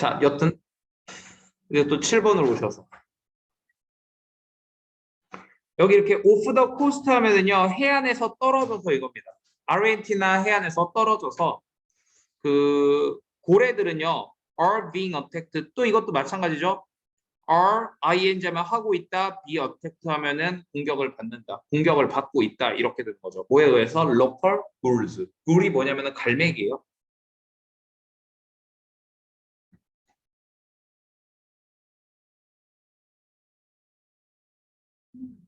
자, 여튼 이제 또 7번으로 오셔서 여기 이렇게 오프 더 코스트 하면은요 해안에서 떨어져서 이겁니다. 아르헨티나 해안에서 떨어져서 그 고래들은요 are being attacked 또 이것도 마찬가지죠. are ing 하면 하고 있다, be attacked 하면은 공격을 받는다, 공격을 받고 있다 이렇게 되는 거죠. 뭐에 의해서 local bulls. bul이 뭐냐면은 갈매기예요.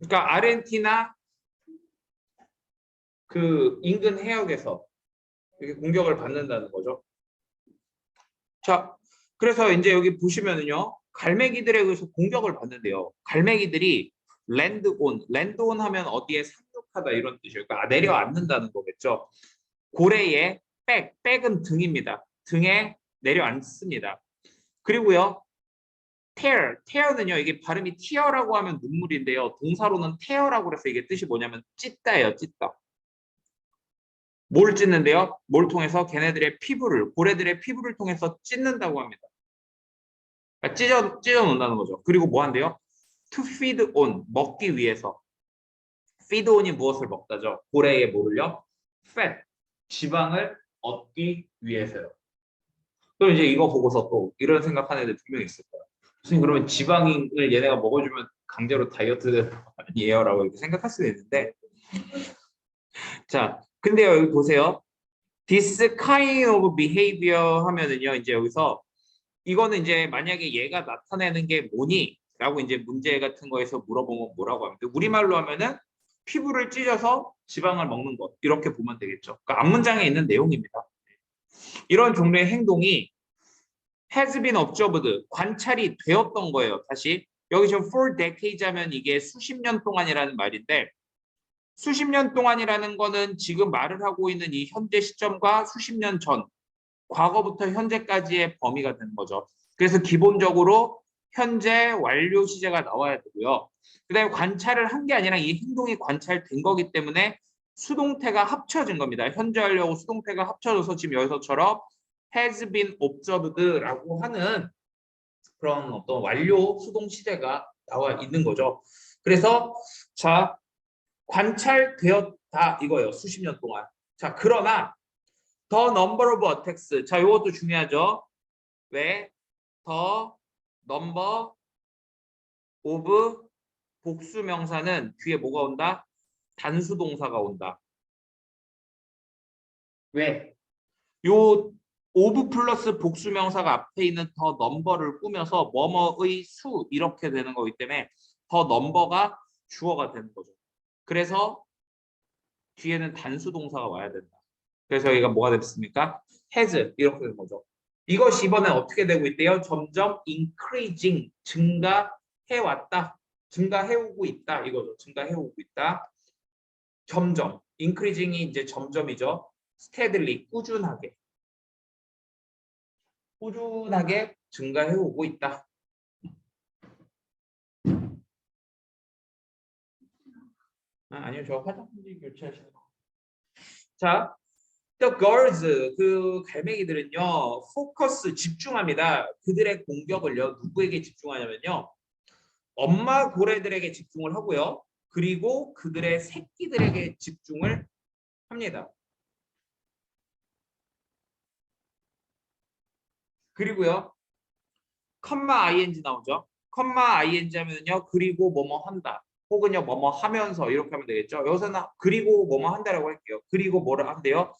그러니까 아르헨티나 그 인근 해역에서 이렇게 공격을 받는다는 거죠. 자, 그래서 이제 여기 보시면은요, 갈매기들에 의해서 공격을 받는데요. 갈매기들이 랜드온, 랜드온 하면 어디에 상륙하다 이런 뜻이에요. 그러니까 내려앉는다는 거겠죠. 고래의 백, 백은 등입니다. 등에 내려앉습니다. 그리고요, tear, tear는요, 이게 발음이 tear라고 하면 눈물인데요. 동사로는 tear라고 그래서 이게 뜻이 뭐냐면 찢다예요, 찢다. 뭘 찢는데요? 뭘 통해서 걔네들의 피부를, 고래들의 피부를 통해서 찢는다고 합니다. 그러니까 찢어, 찢어 놓는다는 거죠. 그리고 뭐 한대요? to feed on, 먹기 위해서. feed on이 무엇을 먹다죠? 고래의 뭐를요? fat, 지방을 얻기 위해서요. 또 이제 이거 보고서 또 이런 생각하는 애들 분명히 있을 거예요. 선생님 그러면 지방을 얘네가 먹어주면 강제로 다이어트 아니에요? 라고 이렇게 생각할 수도 있는데 자 근데 여기 보세요 this kind of behavior 하면은요 이제 여기서 이거는 이제 만약에 얘가 나타내는 게 뭐니? 라고 이제 문제 같은 거에서 물어보면 뭐라고 돼? 우리말로 하면은 피부를 찢어서 지방을 먹는 것 이렇게 보면 되겠죠 그러니까 앞문장에 있는 내용입니다 이런 종류의 행동이 has been observed 관찰이 되었던 거예요. 다시 여기 저 for decades 하면 이게 수십 년 동안이라는 말인데 수십 년 동안이라는 거는 지금 말을 하고 있는 이 현재 시점과 수십 년 전 과거부터 현재까지의 범위가 되는 거죠. 그래서 기본적으로 현재 완료 시제가 나와야 되고요. 그다음에 관찰을 한 게 아니라 이 행동이 관찰된 거기 때문에 수동태가 합쳐진 겁니다. 현재 완료하고 수동태가 합쳐져서 지금 여기서처럼 has been observed라고 하는 그런 어떤 완료 수동 시대가 나와 있는 거죠. 그래서 자 관찰되었다 이거예요. 수십 년 동안. 자 그러나 the number of attacks 자 이것도 중요하죠. 왜? the number of 복수 명사는 뒤에 뭐가 온다? 단수 동사가 온다. 왜? 요 오브 플러스 복수 명사가 앞에 있는 더 넘버를 꾸며서 뭐뭐의 수 이렇게 되는 거기 때문에 더 넘버가 주어가 되는 거죠. 그래서 뒤에는 단수 동사가 와야 된다. 그래서 여기가 뭐가 됐습니까? has 이렇게 되는 거죠. 이것이 이번에 어떻게 되고 있대요? 점점 increasing 증가해 왔다. 증가해 오고 있다 이거죠. 증가해 오고 있다. 점점 increasing이 이제 점점이죠. steadily 꾸준하게 꾸준하게 증가해 오고 있다. 아, 아니요, 저 화장품 교체하시는 거. 자, the girls 그 갈매기들은요, 포커스 집중합니다. 그들의 공격을요, 누구에게 집중하냐면요, 엄마 고래들에게 집중을 하고요, 그리고 그들의 새끼들에게 집중을 합니다. 그리고요. 컴마 ing 나오죠. 컴마 ing 하면요. 그리고 뭐뭐 한다. 혹은요. 뭐뭐 하면서 이렇게 하면 되겠죠. 여기서는 그리고 뭐뭐 한다라고 할게요. 그리고 뭐를 한대요.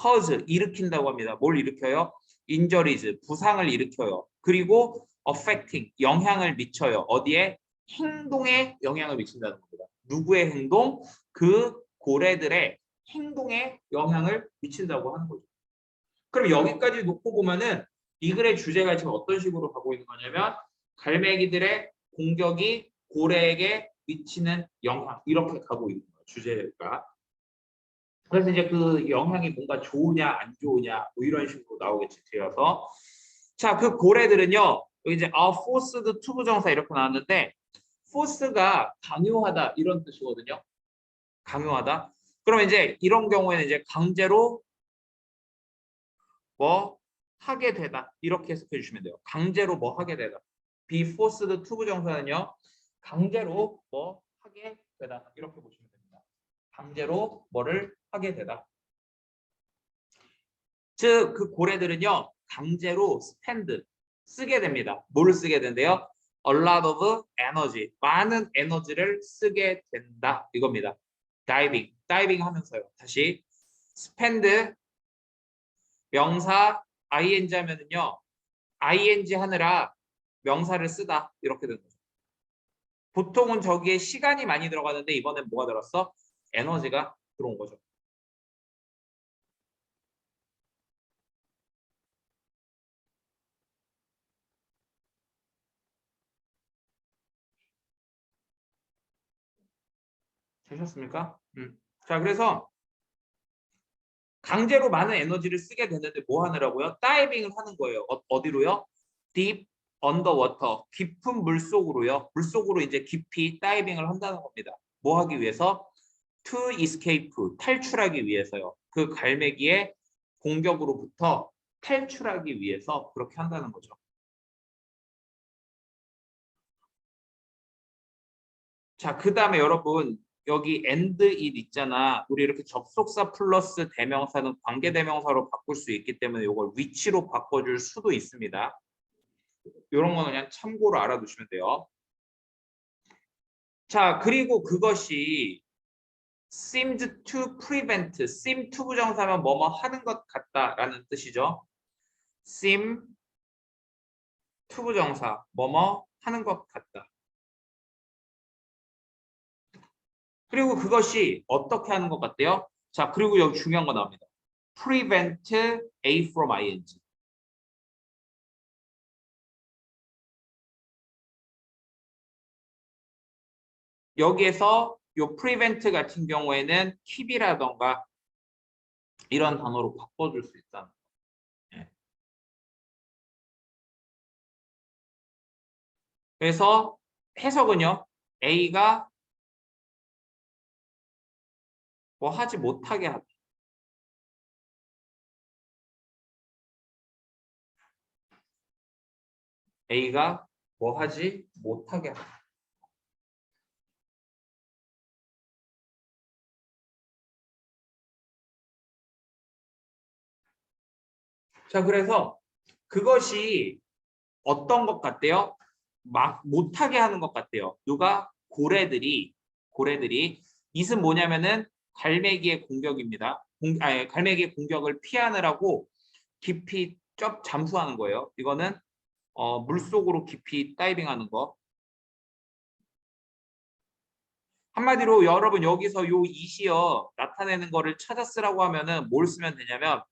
cause 일으킨다고 합니다. 뭘 일으켜요? injuries 부상을 일으켜요. 그리고 affecting 영향을 미쳐요. 어디에? 행동에 영향을 미친다는 겁니다. 누구의 행동? 그 고래들의 행동에 영향을 미친다고 하는 거죠. 그럼 여기까지 놓고 보면은 이 글의 주제가 지금 어떤 식으로 가고 있는 거냐면 갈매기들의 공격이 고래에게 미치는 영향 이렇게 가고 있는 거예요. 주제가. 그래서 이제 그 영향이 뭔가 좋으냐 안 좋으냐 뭐 이런 식으로 나오겠지 되어서 자 그 고래들은요 여기 이제 a forced to 부정사 이렇게 나왔는데 force가 강요하다 이런 뜻이거든요. 강요하다. 그러면 이제 이런 경우에는 이제 강제로 뭐 하게 되다 이렇게 해석해 주시면 돼요. 강제로 뭐 하게 되다. be forced to 부정사는요. 강제로 뭐 하게 되다 이렇게 보시면 됩니다. 강제로 뭐를 하게 되다. 즉 그 고래들은요 강제로 spend 쓰게 됩니다. 뭐를 쓰게 된대요? A lot of energy 많은 에너지를 쓰게 된다 이겁니다. 다이빙 다이빙 하면서요. 다시 spend 명사 ing 하면은요 ing 하느라 명사를 쓰다 이렇게 되는 거죠. 보통은 저기에 시간이 많이 들어가는데 이번엔 뭐가 들었어? 에너지가 들어온 거죠. 되셨습니까? 음. 자, 그래서 강제로 많은 에너지를 쓰게 되는데 뭐 하느라고요? 다이빙을 하는 거예요. 어, 디로요 deep underwater, 깊은 물 속으로요. 물 속으로 이제 깊이 다이빙을 한다는 겁니다. 뭐 하기 위해서? to escape, 탈출하기 위해서요. 그 갈매기의 공격으로부터 탈출하기 위해서 그렇게 한다는 거죠. 자, 그 다음에 여러분 여기 and it 있잖아. 우리 이렇게 접속사 플러스 대명사는 관계 대명사로 바꿀 수 있기 때문에 이걸 위치로 바꿔줄 수도 있습니다. 이런 거는 그냥 참고로 알아두시면 돼요. 자, 그리고 그것이 seemed to prevent, seem to 부정사면 뭐뭐 하는 것 같다라는 뜻이죠. seem to 부정사, 뭐뭐 하는 것 같다. 그리고 그것이 어떻게 하는 것 같대요? 자, 그리고 여기 중요한 거 나옵니다. prevent A from ing. 여기에서 요 prevent 같은 경우에는 keep이라던가 이런 단어로 바꿔줄 수 있다. 예. 그래서 해석은요. A가 뭐 하지 못하게 하다. A가 뭐 하지 못하게 하다. 자, 그래서 그것이 어떤 것 같대요? 막 못하게 하는 것 같대요. 누가 고래들이 고래들이 이은 뭐냐면은 갈매기의 공격입니다. 공, 아니, 갈매기의 공격을 피하느라고 깊이 쩝 잠수하는 거예요. 이거는 어, 물속으로 깊이 다이빙하는 거. 한마디로 여러분 여기서 요 이시어 나타내는 거를 찾아 쓰라고 하면은 뭘 쓰면 되냐면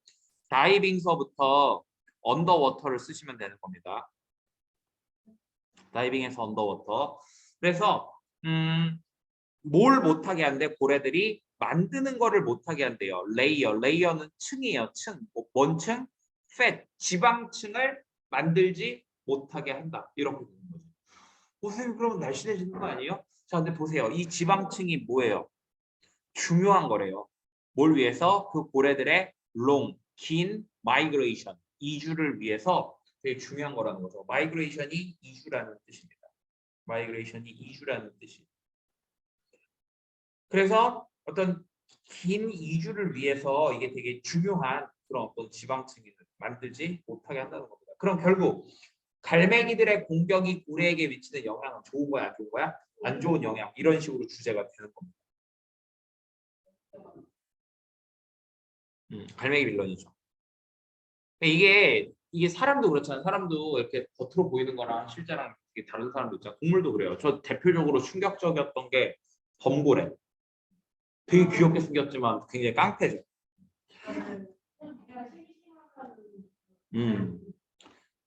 다이빙서부터 언더워터를 쓰시면 되는 겁니다. 다이빙에서 언더워터. 그래서 음, 뭘 못하게 한대 고래들이 만드는 거를 못하게 한대요. 레이어, 레이어는 층이에요. 층. 뭐, 뭔 층? 팻, 지방층을 만들지 못하게 한다. 이렇게 되는 거죠. 어, 선생님 그러면 날씬해지는 거 아니에요? 자, 근데 보세요. 이 지방층이 뭐예요? 중요한 거래요. 뭘 위해서? 그 고래들의 롱, 긴 마이그레이션, 이주를 위해서 되게 중요한 거라는 거죠. 마이그레이션이 이주라는 뜻입니다. 마이그레이션이 이주라는 뜻이. 그래서 어떤 긴 이주를 위해서 이게 되게 중요한 그런 어떤 지방층을 만들지 못하게 한다는 겁니다. 그럼 결국 갈매기들의 공격이 고래에게 미치는 영향은 좋은 거야, 안 좋은 거야? 안 좋은 영향 이런 식으로 주제가 되는 겁니다. 음, 갈매기 빌런이죠. 이게 이게 사람도 그렇잖아요. 사람도 이렇게 겉으로 보이는 거랑 실제랑 다른 사람도 있잖아요. 동물도 그래요. 저 대표적으로 충격적이었던 게 범고래. 되게 귀엽게 생겼지만 굉장히 깡패죠. 음.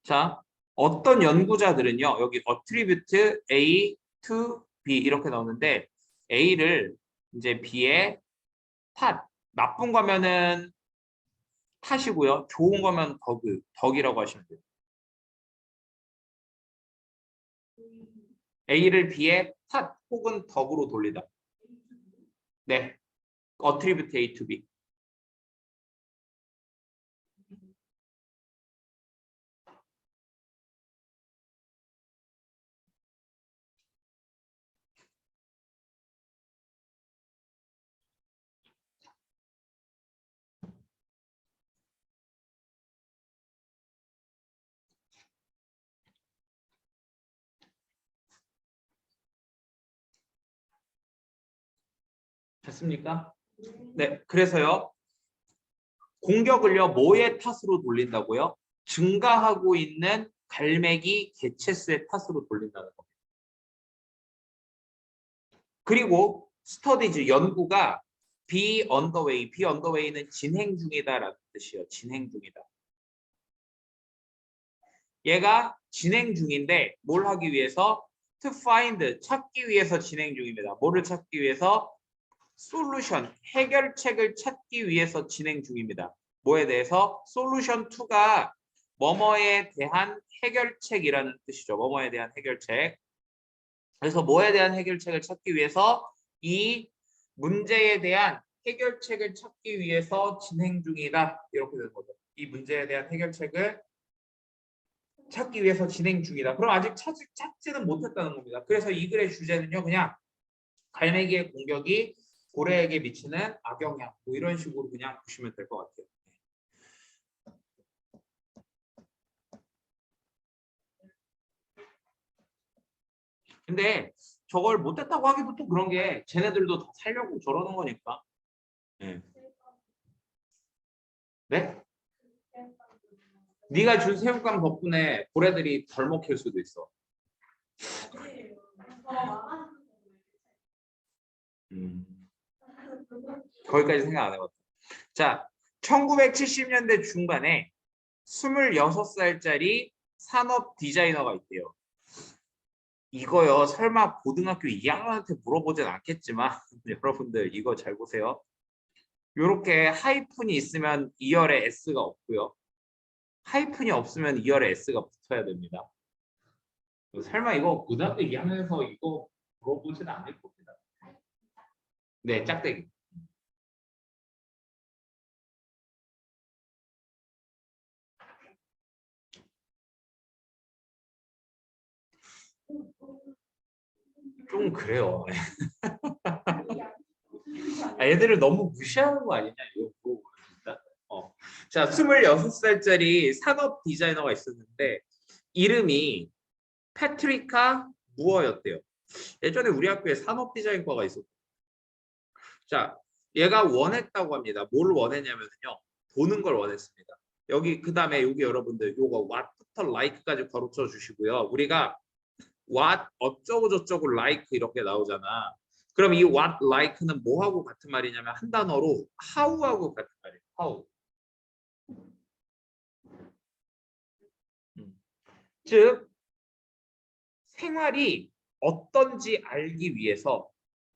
자, 어떤 연구자들은요. 여기 attribute A to B 이렇게 나오는데 A를 이제 B에 탓 나쁜 거면은 탓이고요. 좋은 거면 덕을 덕이라고 하시면 돼요. A를 B에 탓 혹은 덕으로 돌리다. 네. attribute A to B. 맞습니까? 네, 그래서요. 공격을요 뭐의 탓으로 돌린다고요? 증가하고 있는 갈매기 개체수의 탓으로 돌린다는 겁니다. 그리고 스터디즈 연구가 be on the way는 진행 중이다라는 뜻이에요. 진행 중이다. 얘가 진행 중인데 뭘 하기 위해서 to find 찾기 위해서 진행 중입니다. 뭐를 찾기 위해서 솔루션 해결책을 찾기 위해서 진행 중입니다. 뭐에 대해서 솔루션 2가 뭐뭐에 대한 해결책이라는 뜻이죠. 뭐뭐에 대한 해결책. 그래서 뭐에 대한 해결책을 찾기 위해서 이 문제에 대한 해결책을 찾기 위해서 진행 중이다. 이렇게 되는 거죠. 이 문제에 대한 해결책을 찾기 위해서 진행 중이다. 그럼 아직 찾지, 찾지는 못했다는 겁니다. 그래서 이 글의 주제는요. 그냥 갈매기의 공격이 고래에게 미치는 악영향 뭐 이런 식으로 그냥 보시면 될 것 같아요. 근데 저걸 못했다고 하기도 그런 게 쟤네들도 더 살려고 저러는 거니까. 네. 네? 네가 준 새우깡 덕분에 고래들이 덜 먹힐 수도 있어. 음. 거기까지 생각 안 해봤다. 자, 1970년대 중반에 26살짜리 산업 디자이너가 있대요. 이거요, 설마 고등학교 2학년한테 물어보진 않겠지만, 여러분들 이거 잘 보세요. 이렇게 하이픈이 있으면 2열에 S가 없고요. 하이픈이 없으면 2열에 S가 붙어야 됩니다. 설마 이거 고등학교 2학년에서 이거 물어보진 않을 겁니다. 네, 짝대기. 좀 그래요. 아, 애들을 너무 무시하는 거 아니냐 이거 진짜. 어. 자, 26살짜리 산업 디자이너가 있었는데 이름이 패트리카 무어였대요. 예전에 우리 학교에 산업 디자인과가 있었고. 자, 얘가 원했다고 합니다. 뭘 원했냐면요. 보는 걸 원했습니다. 여기 그다음에 여기 여러분들 요거 what부터 like까지 가르쳐 주시고요. 우리가 what 어쩌고 저쩌고 like 이렇게 나오잖아. 그럼 이 what like는 뭐하고 같은 말이냐면 한 단어로 how하고 같은 말이에요. how. 음. 즉 생활이 어떤지 알기 위해서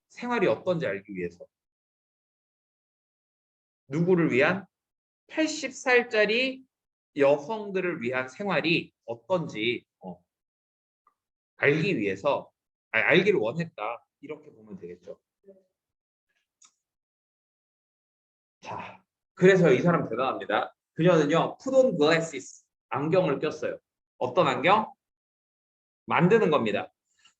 생활이 어떤지 알기 위해서 누구를 위한 80살짜리 여성들을 위한 생활이 어떤지 어, 알기 위해서 아, 알기를 원했다 이렇게 보면 되겠죠. 자, 그래서 이 사람 대단합니다. 그녀는요, 푸돈 글래시스 안경을 꼈어요. 어떤 안경? 만드는 겁니다.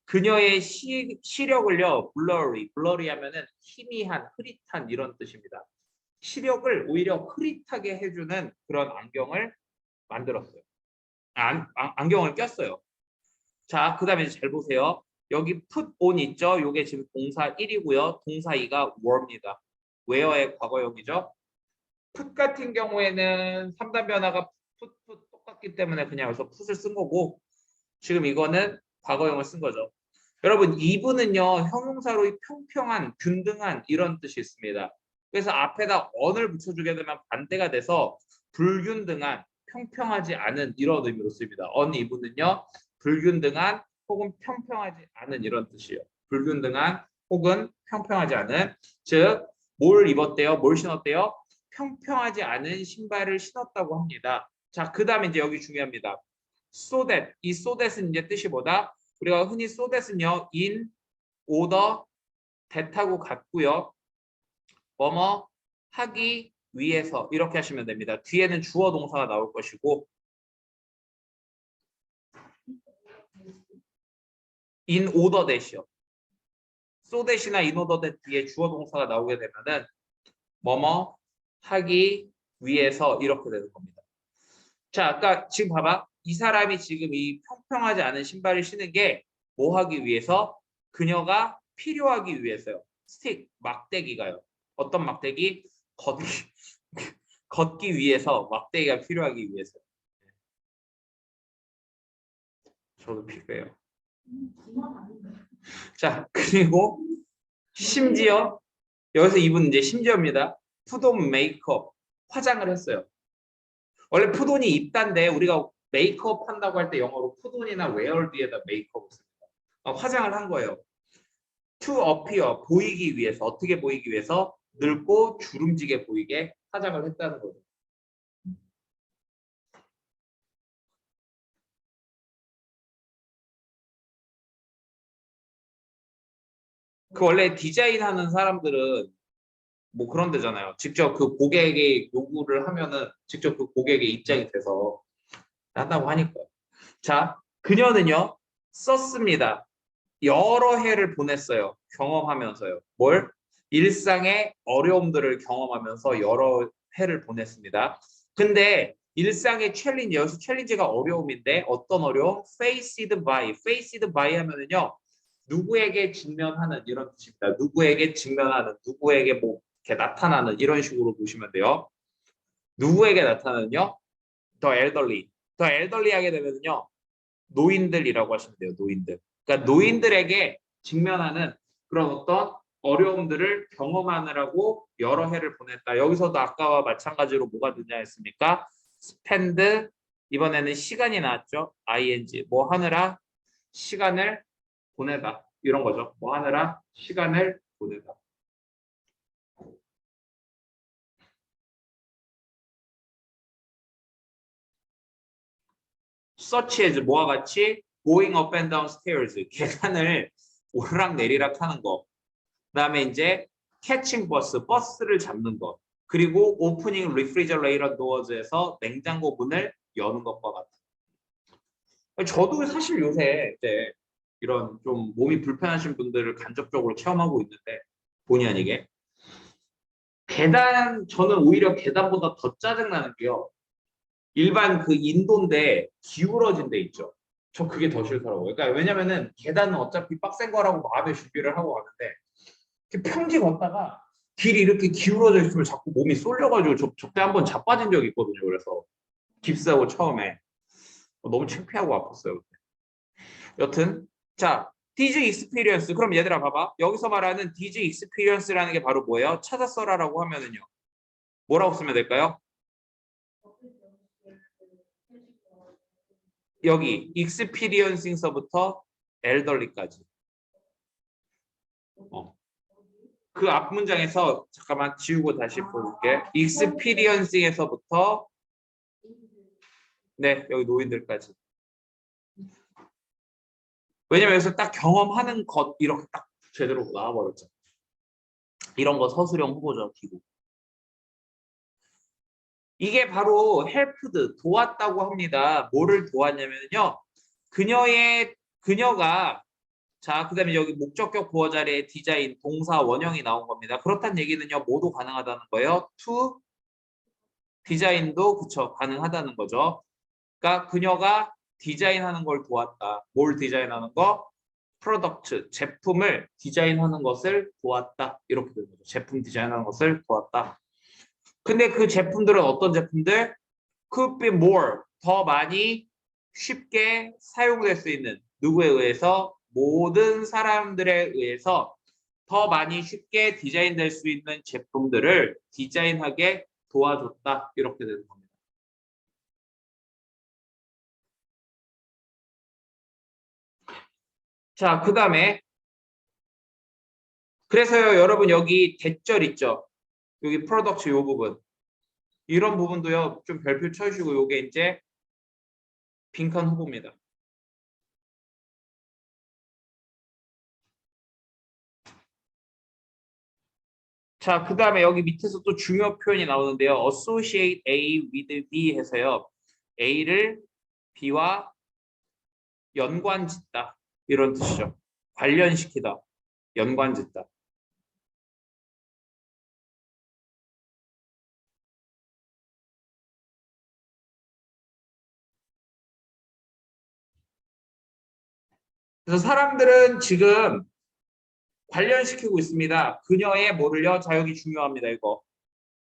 그녀의 시, 시력을요, 블러리, 블러리 하면은 희미한, 흐릿한 이런 뜻입니다. 시력을 오히려 흐릿하게 해주는 그런 안경을 만들었어요. 안, 안, 안경을 꼈어요. 자, 그 다음에 잘 보세요. 여기 put on 있죠? 요게 지금 동사 1이고요. 동사 2가 were입니다. were의 과거형이죠. put 같은 경우에는 3단 변화가 put, put 똑같기 때문에 그냥 여기서 put을 쓴 거고 지금 이거는 과거형을 쓴 거죠. 여러분 이분은요 형용사로 평평한, 균등한 이런 뜻이 있습니다. 그래서 앞에다 on을 붙여주게 되면 반대가 돼서 불균등한, 평평하지 않은 이런 의미로 씁니다. on 이분은요 불균등한 혹은 평평하지 않은 이런 뜻이에요. 불균등한 혹은 평평하지 않은 즉 뭘 입었대요? 뭘 신었대요? 평평하지 않은 신발을 신었다고 합니다. 자, 그 다음에 이제 여기 중요합니다. so that 이 so that은 이제 뜻이 뭐다? 우리가 흔히 so that은요 in, order, that하고 같고요. 뭐뭐 하기 위해서 이렇게 하시면 됩니다. 뒤에는 주어 동사가 나올 것이고 in order that이요. so that이나 in order that 뒤에 주어 동사가 나오게 되면은 뭐뭐 하기 위해서 이렇게 되는 겁니다. 자, 아까 지금 봐봐. 이 사람이 지금 이 평평하지 않은 신발을 신은 게 뭐 하기 위해서? 그녀가 필요하기 위해서요. 스틱 막대기가요. 어떤 막대기? 걷기 걷기 위해서 막대기가 필요하기 위해서. 저도 필요해요. 자 그리고 심지어 여기서 이분 이제 심지어입니다. 푸돈 메이크업 화장을 했어요. 원래 푸돈이 입단데 우리가 메이크업 한다고 할 때 영어로 푸돈이나 웨어 뒤에다 메이크업을 씁니다. 어, 화장을 한 거예요. to appear 보이기 위해서 어떻게 보이기 위해서 늙고 주름지게 보이게 화장을 했다는 거죠. 그 원래 디자인하는 사람들은 뭐 그런 데잖아요. 직접 그 고객의 요구를 하면은 직접 그 고객의 입장이 돼서 한다고 하니까. 자, 그녀는요 썼습니다. 여러 해를 보냈어요. 경험하면서요. 뭘? 일상의 어려움들을 경험하면서 여러 해를 보냈습니다. 근데 일상의 챌린지, 여기서 챌린지가 어려움인데 어떤 어려움? faced by, faced by 하면은요 누구에게 직면하는 이런 뜻입니다. 누구에게 직면하는, 누구에게 뭐 이렇게 나타나는 이런 식으로 보시면 돼요. 누구에게 나타나는요? 더 엘더리. 더 엘더리 하게 되면요. 노인들이라고 하시면 돼요. 노인들. 그러니까 노인들에게 직면하는 그런 어떤 어려움들을 경험하느라고 여러 해를 보냈다. 여기서도 아까와 마찬가지로 뭐가 등장했습니까? spend 이번에는 시간이 나왔죠. ing 뭐 하느라 시간을 보내다 이런 거죠. 뭐 하느라 시간을 보내다. such as 뭐와 같이 going up and down stairs 계단을 오르락 내리락 하는 거. 그다음에 이제 catching bus 버스를 잡는 거. 그리고 opening refrigerator doors에서 냉장고 문을 여는 것과 같은. 저도 사실 요새 이제 이런 좀 몸이 불편하신 분들을 간접적으로 체험하고 있는데 본의 아니게 계단 저는 오히려 계단보다 더 짜증나는 게요. 일반 그 인도인데 기울어진 데 있죠. 저 그게 더 싫더라고요. 그러니까 왜냐면은 계단은 어차피 빡센 거라고 마음의 준비를 하고 가는데 평지 걷다가 길이 이렇게 기울어져 있으면 자꾸 몸이 쏠려가지고 저, 저때 한번 자빠진 적이 있거든요. 그래서 깁스하고 처음에 너무 창피하고 아팠어요. 여튼 자 디즈 익스피리언스 그럼 얘들아 봐봐 여기서 말하는 디즈 익스피리언스라는 게 바로 뭐예요? 찾아 써라라고 하면은요 뭐라고 쓰면 될까요? 여기 익스피리언싱서부터 엘더리까지 어. 그 앞 문장에서 잠깐만 지우고 다시 볼게 익스피리언싱에서부터 네 여기 노인들까지 왜냐면 여기서 딱 경험하는 것 이렇게 딱 제대로 나와버렸죠. 이런 거 서술형 후보죠, 기구. 이게 바로 헬프드 도왔다고 합니다. 뭐를 도왔냐면요. 그녀의 그녀가 자 그다음에 여기 목적격 보어 자리에 디자인 동사 원형이 나온 겁니다. 그렇다는 얘기는요. 모두 가능하다는 거예요. to 디자인도 그쵸 가능하다는 거죠. 그러니까 그녀가 디자인하는 걸 도왔다. 뭘 디자인하는 거? 프로덕트, 제품을 디자인하는 것을 도왔다. 이렇게 되는 거죠. 제품 디자인하는 것을 도왔다. 근데 그 제품들은 어떤 제품들? could be more, 더 많이 쉽게 사용될 수 있는 누구에 의해서? 모든 사람들에 의해서 더 많이 쉽게 디자인될 수 있는 제품들을 디자인하게 도와줬다. 이렇게 되는 겁니다. 자, 그 다음에 그래서요, 여러분 여기 대절 있죠? 여기 프로덕트 요 부분. 이런 부분도요, 좀 별표 쳐주시고 요게 이제 빈칸 후보입니다. 자, 그 다음에 여기 밑에서 또 중요 표현이 나오는데요. associate A with B 해서요. A를 B와 연관 짓다. 이런 뜻이죠. 관련시키다, 연관짓다. 그래서 사람들은 지금 관련시키고 있습니다. 그녀의 뭐를요? 자 여기 중요합니다. 이거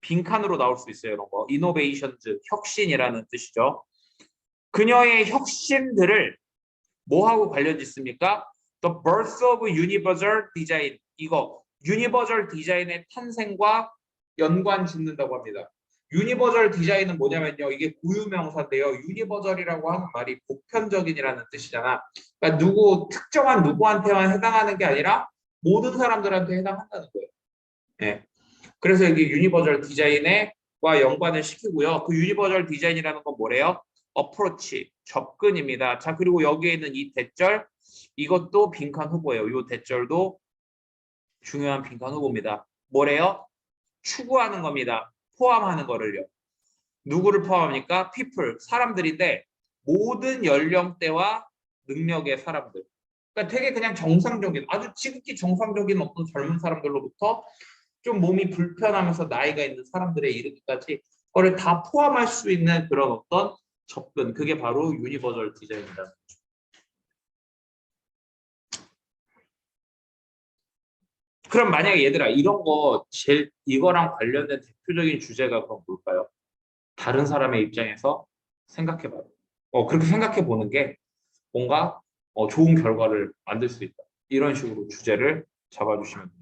빈칸으로 나올 수 있어요. 이런 거 innovations 혁신이라는 뜻이죠. 그녀의 혁신들을 뭐하고 관련 짓습니까? The birth of universal design 이거 유니버설 디자인의 탄생과 연관 짓는다고 합니다. 유니버설 디자인은 뭐냐면요. 이게 고유명사인데요. 유니버설이라고 하는 말이 보편적인이라는 뜻이잖아. 그러니까 누구 특정한 누구한테만 해당하는 게 아니라 모든 사람들한테 해당한다는 거예요. 예. 그래서 여기 유니버설 디자인과 연관을 시키고요. 그 유니버설 디자인이라는 건 뭐래요? 어프로치, 접근입니다. 자, 그리고 여기에 있는 이 대절, 이것도 빈칸 후보예요. 이 대절도 중요한 빈칸 후보입니다. 뭐래요? 추구하는 겁니다. 포함하는 거를요. 누구를 포함합니까? people, 사람들인데 모든 연령대와 능력의 사람들. 그러니까 되게 그냥 정상적인, 아주 지극히 정상적인 어떤 젊은 사람들로부터 좀 몸이 불편하면서 나이가 있는 사람들에 이르기까지 그거를 다 포함할 수 있는 그런 어떤 접근, 그게 바로 유니버설 디자인이다. 그럼 만약에 얘들아 이런 거 제일 이거랑 관련된 대표적인 주제가 그럼 뭘까요? 다른 사람의 입장에서 생각해봐요. 어 그렇게 생각해 보는 게 뭔가 어, 좋은 결과를 만들 수 있다. 이런 식으로 주제를 잡아주시면 됩니다.